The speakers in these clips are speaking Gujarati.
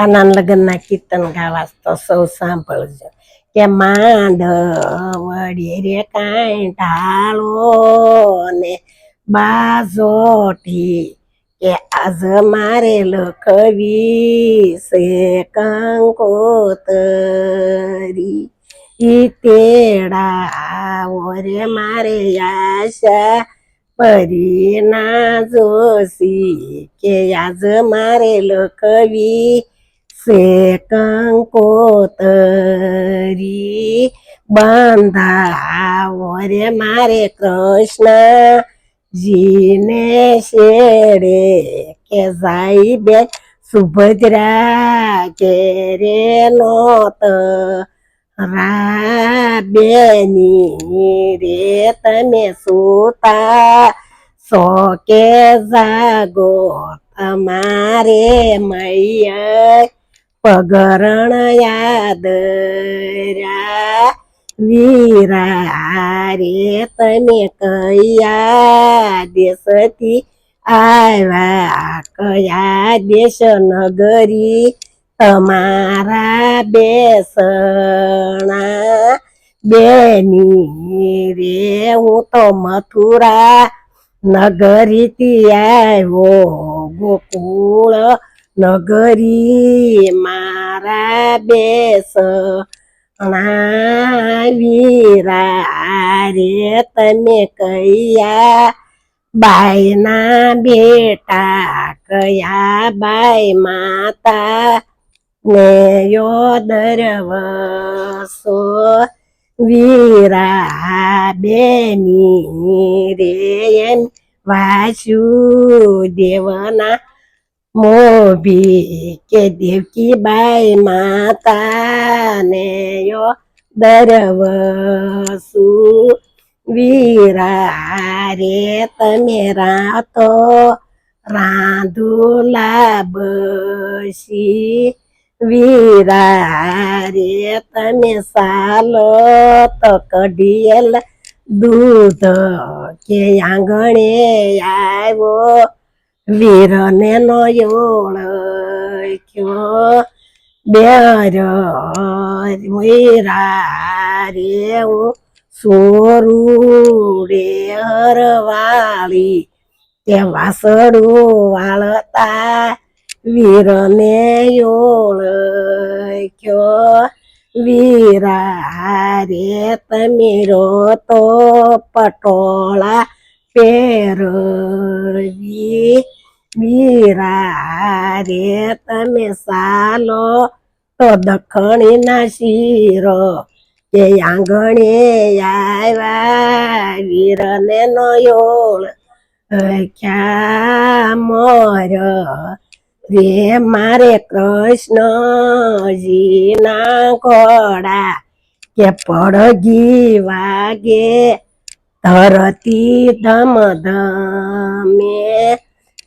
કાના લગ્નના કીર્તન ગાવા તો સૌ સાંભળજો. કે માંડ વળી રે કાંઈ ઢાળો ને બાજોટી, કે આજ મારે લખવી છે કંકોતરી. તેડા ઓરે મારે આશા પરી ના જોશી, કે આજ મારે લખવી છે કંકોતરી બંધાવો રે મારે કૃષ્ણ જીને શેડે કે જાય બે સુભદ્રા કે રે નોત રાબેની રે તમે સુતા સો કે જાગો તમારે મૈયા પગરણ યાદ રા વીરા રે તમે કયા દેશથી આવ્યા કયા દેશ નગરી તમારા બેસણા બેની રે હું તો મથુરા નગરીથી આવ્યો ગોકુળ નગરી મારા બેસ. વીરા રે તમે કયા બાઈના બેટા, કયા બાઈ માતા? ને યો દરવસો વીરા બેની રે એમ વાસુદેવના મોભી કે દેવકી બાઈ માતા ને યો દરવસુ. વીરા રે તમે રાતો રાંધુલા બસી વીરા તમે સાલો તો કઢિયેલ દૂધ કે આંગણે આવ્યો. વીરને નો યોળક્યો બેર વીરા રે હું હરવાળી તે વાસડું વાળતા વીરને યોળક્યો વીરા રે તમે તો પટોળા પહેરવી વીરા રે તમે સાલો તો દખણી ના શીરો. કે આંગણે આવ્યા વીરને નો યોળ ક્યાં મોર. રે મારે કૃષ્ણજી ના ઘોડા કે પડગી વાગે. ધરતી ધમ ધમે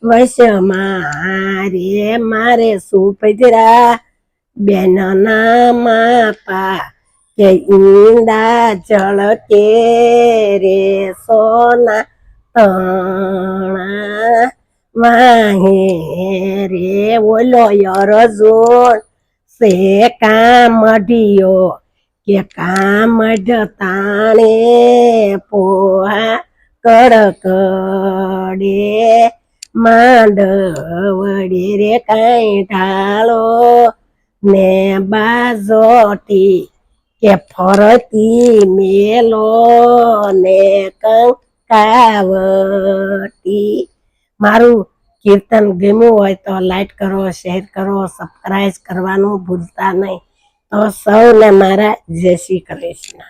વશ મારે મારે સુપજરા બેનના માપા કે ઈંડા જળ કે રે સોના તણા વાહે રે. ઓલો યરજોડ સે કામડિયો કે કામ તાણે પોહા કડકડે. માંડવડી રે કાંઈ ઢાળો ને બાજોટી કે ફરતી મેલો ને કંકાવટી. મારું કીર્તન ગમ્યું હોય તો લાઈક કરો, શેર કરો, સબસ્ક્રાઈબ કરવાનું ભૂલતા નહીં. તો સૌને મારા જય શ્રી કૃષ્ણ.